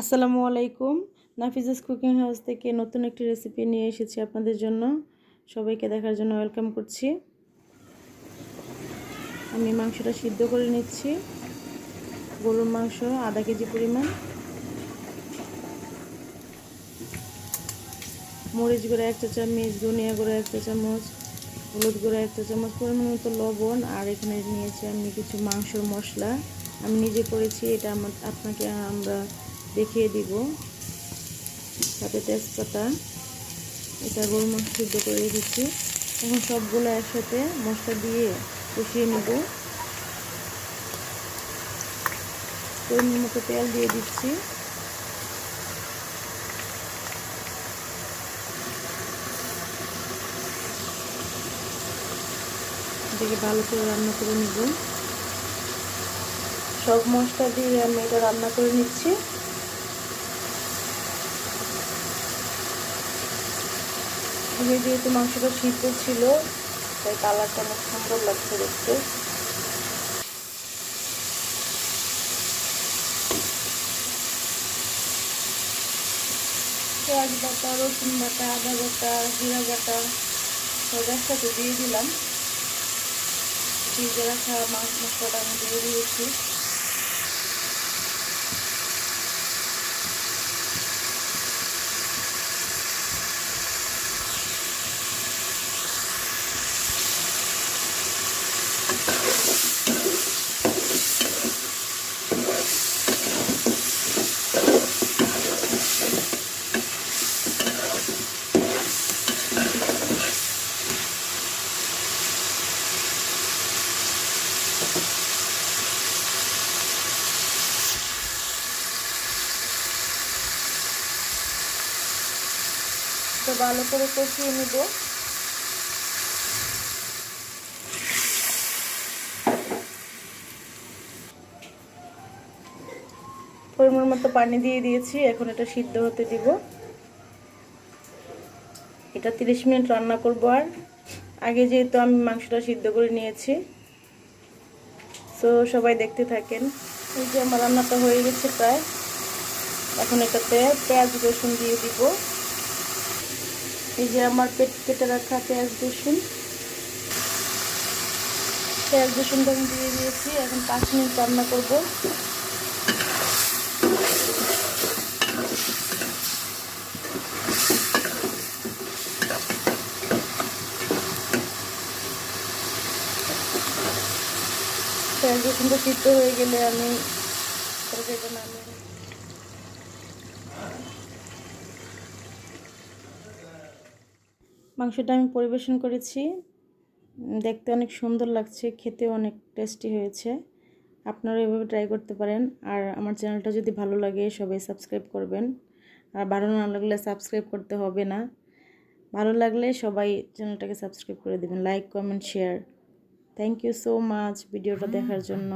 আসসালামু আলাইকুম। নাফিজাস cooking house থেকে নতুন একটি রেসিপি নিয়ে এসেছি আপনাদের জন্য। সবাইকে দেখার জন্য ওয়েলকাম করছি। আমি মাংসটা সিদ্ধ করে নিচ্ছি। গরুর মাংস আধা কেজি পরিমাণ। মরিচ গুঁড়া এক চা চামচ ধনিয়া গুঁড়া এক চা চামচ হলুদ গুঁড়া এক চা চামচ পরিমাণ মতো লবণ। আর এখানে নিয়েছি আমি কিছু মাংসর মশলা। আমি নিজে করেছি, এটা আমার আপনাকে আমরা দেখিয়ে দিব। সাথে তেজপাতা, এটা মাংস সিদ্ধ করে রেখেছি এখন সবগুলো একসাথে মশলা দিয়ে কষিয়ে নেব। পরিমাণ মতো তেল দিয়ে দিচ্ছি। এটাকে ভালো করে রান্না করে নিব। সব মশলা দিয়ে আমি এটা রান্না করে নিচ্ছি। আগে যেহেতু মাংসটা সিদ্ধ ছিল, তাই কালারটা অনেক সুন্দর লাগছে দেখতে। পেঁয়াজ বাটা, রসুন বাটা, আদা বাটা, জিরা বাটা সব একসাথে দিয়ে দিলাম। ফ্রিজে রাখা মাছ মশলাটা আমি দিয়ে দিয়েছি। ভালো করে কষিয়ে নেব। পরিমাণ মতো পানি দিয়ে দিয়েছি, এখন এটা সিদ্ধ হতে দিব। এটা তিরিশ মিনিট রান্না করব আর। আগে যেহেতু আমি মাংসটা সিদ্ধ করে নিয়েছি, তো সবাই দেখতে থাকেন। এই যে আমার রান্নাটা হয়ে গেছে প্রায়। এখন এটাতে পেঁয়াজ রসুন দিয়ে দিব। এই যে আমার পেট কেটে রাখা পেঁয়াজ রসুন। পেঁয়াজ রসুনটা আমি দিয়ে দিয়েছি। এখন পাঁচ মিনিট রান্না করব। রসুনটা সিদ্ধ হয়ে গেলে আমি মাংসটা আমি পরিবেশন করেছি। দেখতে অনেক সুন্দর লাগছে খেতে অনেক টেস্টি হয়েছে। আপনারা এভাবে ট্রাই করতে পারেন। আর আমার চ্যানেলটা যদি ভালো লাগে, সবাই সাবস্ক্রাইব করবেন। আর ভালো না লাগলে সাবস্ক্রাইব করতে হবে না। ভালো লাগলে সবাই চ্যানেলটাকে সাবস্ক্রাইব করে দেবেন। Like comment share thank you so much ভিডিওটা দেখার জন্য।